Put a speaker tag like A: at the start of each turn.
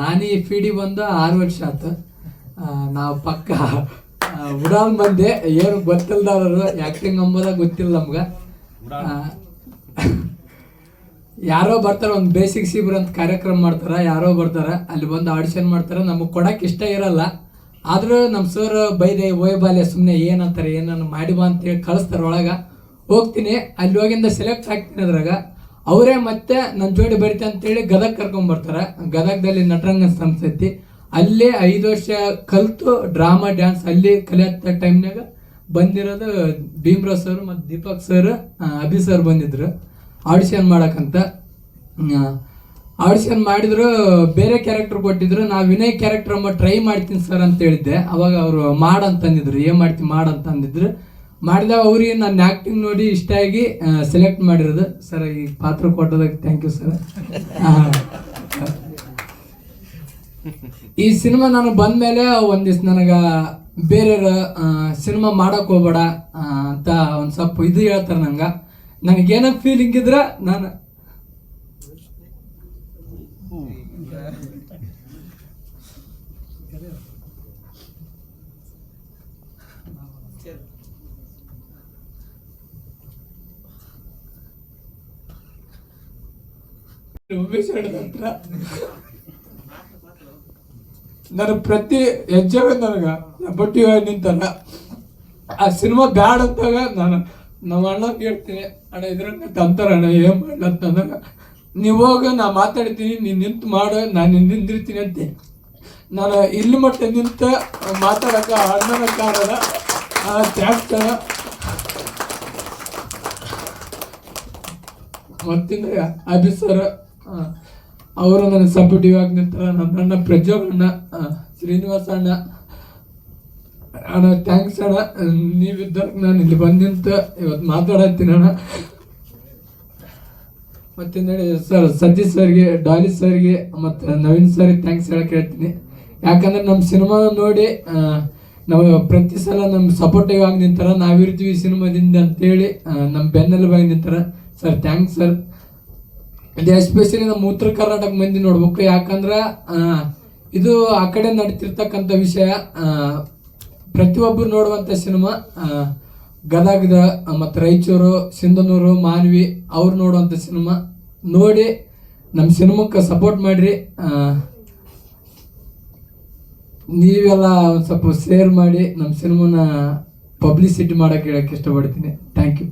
A: ನಾನು ಈ ಫೀಡಿ ಬಂದು ಆರು ವರ್ಷ ಆಯ್ತು ನಾವು ಪಕ್ಕ ಉಡಾನ್ ಬಂದೆ. ಏನು ಗೊತ್ತಿಲ್ದವರು ಆ್ಯಕ್ಟಿಂಗ್ ಅಂಬೋದ ಗೊತ್ತಿಲ್ಲ ನಮ್ಗೆ. ಯಾರೋ ಬರ್ತಾರೆ ಒಂದು ಬೇಸಿಕ್ ಶಿಬಿರ ಅಂತ ಕಾರ್ಯಕ್ರಮ ಮಾಡ್ತಾರೆ ಯಾರೋ ಬರ್ತಾರೆ ಅಲ್ಲಿ ಬಂದು ಆಡಿಷನ್ ಮಾಡ್ತಾರೆ ನಮಗೆ ಕೊಡಕ್ಕೆ ಇಷ್ಟ ಇರಲ್ಲ. ಆದರೂ ನಮ್ಮ ಸರ್ ಬೈದೆ ಓಯ್ ಬಾಲ್ಯ ಸುಮ್ಮನೆ ಏನಂತಾರೆ ಏನನ್ನು ಮಾಡಿ ಬಾ ಅಂತೇಳಿ ಕಳಿಸ್ತಾರೆ ಒಳಗೆ. ಹೋಗ್ತೀನಿ ಅಲ್ಲಿ ಹೋಗಿಂದ ಸೆಲೆಕ್ಟ್ ಆಗ್ತೀನಿ ಅದ್ರಾಗ. ಅವರೇ ಮತ್ತೆ ನನ್ನ ಜೋಡಿ ಬರೀತೆ ಅಂತೇಳಿ ಗದಗ್ ಕರ್ಕೊಂಬರ್ತಾರೆ ಗದಗದಲ್ಲಿ ನಟರಂಗ ಸಂಸ್ಥೆ ಅಲ್ಲೇ ಐದು ವರ್ಷ ಕಲಿತು ಡ್ರಾಮಾ, ಡ್ಯಾನ್ಸ್ ಅಲ್ಲಿ ಕಲಿಯತ್ತ ಟೈಮ್ನಾಗ ಬಂದಿರೋದು ಭೀಮ್ರಾವ್ ಸರ್ ಮತ್ತು ದೀಪಕ್ ಸರ್ ಅಭಿ ಸರ್ ಬಂದಿದ್ರು. ಆಡಿಷನ್ ಮಾಡಕ್ಕಂತ ಆಡಿಷನ್ ಮಾಡಿದ್ರು, ಬೇರೆ ಕ್ಯಾರೆಕ್ಟರ್ ಕೊಟ್ಟಿದ್ರು. ನಾ ವಿನಯ್ ಕ್ಯಾರೆಕ್ಟರ್ ಟ್ರೈ ಮಾಡ್ತೀನಿ ಸರ್ ಅಂತ ಹೇಳಿದ್ದೆ. ಅವಾಗ ಅವರು ಮಾಡಂತಂದಿದ್ರು ಏನ್ ಮಾಡ್ತೀನಿ ಮಾಡಂತಂದಿದ್ರು ಮಾಡಿದಾಗ ಅವ್ರಿಗೆ ನನ್ನ ಆಕ್ಟಿಂಗ್ ನೋಡಿ ಇಷ್ಟ ಆಗಿ ಸೆಲೆಕ್ಟ್ ಮಾಡಿರೋದು. ಸರ್, ಈ ಪಾತ್ರ ಕೊಟ್ಟದಕ್ಕೆ ಥ್ಯಾಂಕ್ ಯು ಸರ್ ಈ ಸಿನಿಮಾ ನಾನು ಬಂದಮೇಲೆ ಒಂದಿವ್ಸ ನನಗೆ ಬೇರೆ ಸಿನಿಮಾ ಮಾಡಕ್ ಹೋಗ್ಬೇಡ ಅಂತ ಒಂದು ಸ್ವಲ್ಪ ಇದು ಹೇಳ್ತಾರೆ ನಂಗೆ. ನನಗೇನೋ ಫೀಲಿಂಗ್ ಇದ್ರೆ ನಾನು ಉಮೇಶ್ ಅಣ್ಣನ ನನ್ನ ಪ್ರತಿ ಹೆಜ್ಜೆ ನನಗೆ ಬಟ್ಟಿ ನಿಂತಲ್ಲ. ಆ ಸಿನಿಮಾ ಬ್ಯಾಡ್ ಅಂತಾಗ ನಾನು, ನಮ್ಮ ಅಣ್ಣ ಕೇಳ್ತೀನಿ. ಅಣ್ಣ, ಇದ್ರಂಗ ತಂತಾರ, ಅಣ್ಣ, ಏನ್ ಅಂತ ಅಂತಂದಾಗ ನೀವು ಹೋಗ, ನಾ ಮಾತಾಡ್ತೀನಿ. ನೀನ್ ನಿಂತು ಮಾಡು. ನಾನು ನಿಂದಿರ್ತೀನಿ ಅಂತೆ. ನಾನು ಇಲ್ಲಿ ಮಟ್ಟ ನಿಂತ ಮಾತಾಡಕ ಅಣ್ಣನ ಕಾರಣ ತ್ಯಾಗ್ತಾರ ಮತ್ತಿಂದ್ರೆ ಮತ್ತಿಂದ ಅಭಿ ಸರ್ ಅವರು ನನ್ನ ಸಪೋರ್ಟಿವ್ ಆಗಿ ನಿಂತರ. ನನ್ನ ಅಣ್ಣ ಪ್ರಜ್ವಲ್ ಅಣ್ಣ ಆ, ಶ್ರೀನಿವಾಸ ಅಣ್ಣ. ಅಣ್ಣ ಥ್ಯಾಂಕ್ಸ್ ಅಣ್ಣ. ನೀವಿದ್ದಾಗ ನಾನು ಇಲ್ಲಿ ಬಂದು ನಿಂತು ಇವತ್ತು ಮಾತಾಡತ್ತೀನಿ ಅಣ್ಣ. ಮತ್ತೆ ನೋಡಿ ಸರ್ ಸತೀಶ್ ಸರ್ಗೆ ಡಾಲಿ ಸರ್ಗೆ ಮತ್ತು ನವೀನ್ ಸರ್ಗೆ ಥ್ಯಾಂಕ್ಸ್ ಹೇಳಕ್ಕೆ ಹೇಳ್ತೀನಿ. ಯಾಕಂದ್ರೆ ನಮ್ಮ ಸಿನಿಮಾ ನೋಡಿ ನಾವು ಪ್ರತಿ ಸಲ ನಮ್ಮ ಸಪೋರ್ಟಿವ್ ಆಗಿ ನಿಂತಾರ. ನಾವಿರ್ತೀವಿ ಸಿನಿಮಾದಿಂದ ಅಂತೇಳಿ ನಮ್ಮ ಬೆನ್ನೆಲುಬಾಗಿ ನಿಂತಾರ. Sir thanks sir. ಇದು ಎಸ್ಪೆಷಲಿ ನಮ್ಮ ಉತ್ತರ ಕರ್ನಾಟಕ ಮಂದಿ ನೋಡ್ಬೇಕು ಯಾಕಂದ್ರೆ ಇದು ಆ ಕಡೆ ನಡೀತಿರ್ತಕ್ಕಂಥ ವಿಷಯ ಪ್ರತಿಯೊಬ್ಬರು ನೋಡುವಂಥ ಸಿನಿಮಾ ಗದಗದ, ಮತ್ತು ರಾಯಚೂರು, ಸಿಂಧನೂರು, ಮಾನ್ವಿ, ಅವ್ರು ನೋಡುವಂಥ ಸಿನಿಮಾ. ನೋಡಿ ನಮ್ಮ ಸಿನಿಮಾಕ್ಕೆ ಸಪೋರ್ಟ್ ಮಾಡಿರಿ. ನೀವೆಲ್ಲ ಒಂದು ಸ್ವಲ್ಪ ಶೇರ್ ಮಾಡಿ ನಮ್ಮ ಸಿನಿಮಾನ ಪಬ್ಲಿಸಿಟಿ ಮಾಡಕ್ಕೆ ಹೇಳಕ್ಕೆ ಇಷ್ಟಪಡ್ತೀನಿ. Thank you